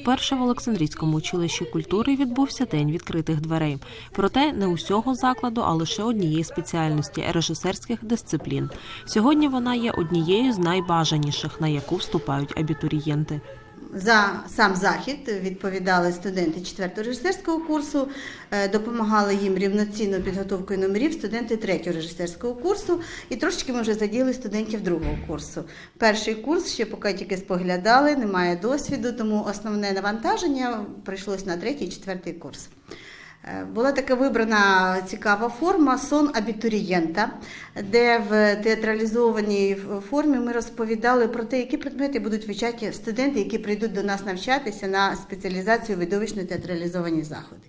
Вперше в Олександрійському училищі культури відбувся день відкритих дверей. Проте не усього закладу, а лише однієї спеціальності режисерських дисциплін. Сьогодні вона є однією з найбажаніших, на яку вступають абітурієнти. За сам захід відповідали студенти 4 режисерського курсу, е, допомагали їм рівноцінною підготовкою номерів студенти 3 режисерського курсу, і трошечки ми вже заділи студентів другого курсу. Перший курс ще поки тільки споглядали, немає досвіду, тому основне навантаження прийшлось на третій і четвертий курс. Е, Була така вибрана цікава форма сон абітурієнта, де в театралізованій формі ми розповідали про те, які предмети будуть вивчати студенти, які прийдуть до нас навчатися на спеціалізацію видовищно театралізовані заходи.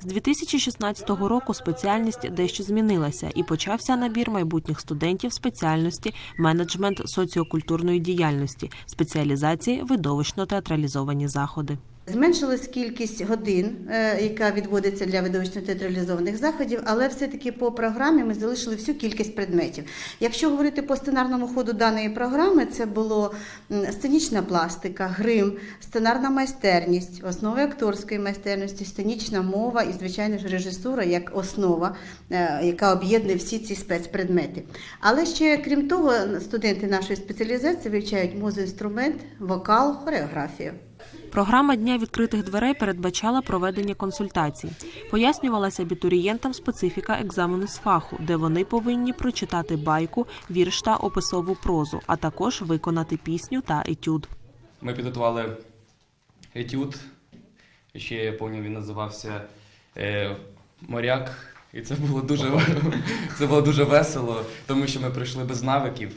З 2016 року спеціальність дещо змінилася і почався набір майбутніх студентів спеціальності менеджмент соціокультурної діяльності, спеціалізації видовищно театралізовані заходи. Зменшилась кількість годин, е, яка відводиться для видовищно театралізованих заходів, але все-таки по програмі ми залишили всю кількість предметів. Якщо говорити по сценарному ходу даної програми, це було сценічна пластика, грим, сценарна майстерність, основи акторської майстерності, сценічна мова і, звичайно ж, режисура як основа, е, яка об'єднує всі ці спецпредмети. Але ще крім того, студенти нашої спеціалізації вивчають музинструмент, вокал, хореографію. Програма дня відкритих дверей передбачала проведення консультацій. Пояснювалася абітурієнтам специфіка екзамену з фаху, де вони повинні прочитати байку, вірш та описову прозу, а також виконати пісню та етюд. Ми підготували етюд, ще я пам'ятаю, він називався е, Моряк. І це було дуже це було дуже весело, тому що ми прийшли без навиків,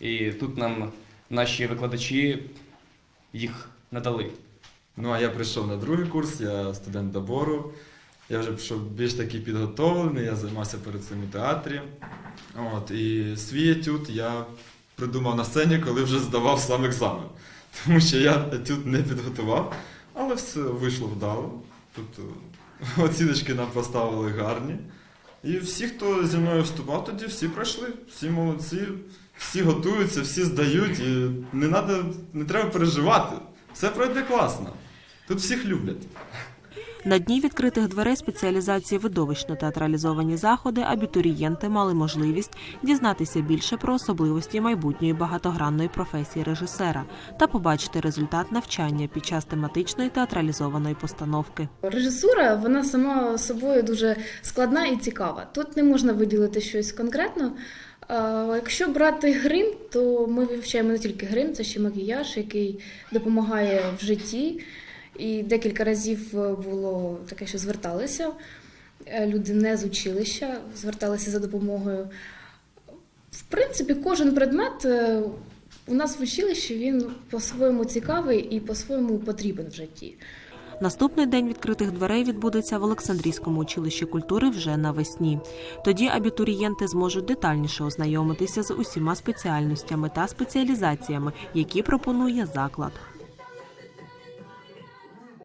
і тут нам наші викладачі їх надали. Ну, а я прийшов на другий курс, я студент добору. Я вже пішов більш такий підготовлений, я займався перед цим у театрі. От, і свій етюд я придумав на сцені, коли вже здавав сам екзамен. Тому що я етюд не підготував, але все вийшло вдало. Тобто оціночки нам поставили гарні. І всі, хто зі мною вступав тоді, всі пройшли, всі молодці, всі готуються, всі здають, і не, надо, не треба переживати. Все пройде класно. Тут всіх люблять. На дні відкритих дверей спеціалізації видовищно театралізовані заходи абітурієнти мали можливість дізнатися більше про особливості майбутньої багатогранної професії режисера та побачити результат навчання під час тематичної театралізованої постановки. Режисура вона сама собою дуже складна і цікава. Тут не можна виділити щось конкретно. Якщо брати грим, то ми вивчаємо не тільки грим, це ще макіяж, який допомагає в житті. І декілька разів е, було таке, що зверталися. е, Люди не з училища зверталися за допомогою. В принципі, кожен предмет е, у нас в училищі він по-своєму цікавий і по-своєму потрібен в житті. Наступний день відкритих дверей відбудеться в Олександрійському училищі культури вже навесні. Тоді абітурієнти зможуть детальніше ознайомитися з усіма спеціальностями та спеціалізаціями, які пропонує заклад.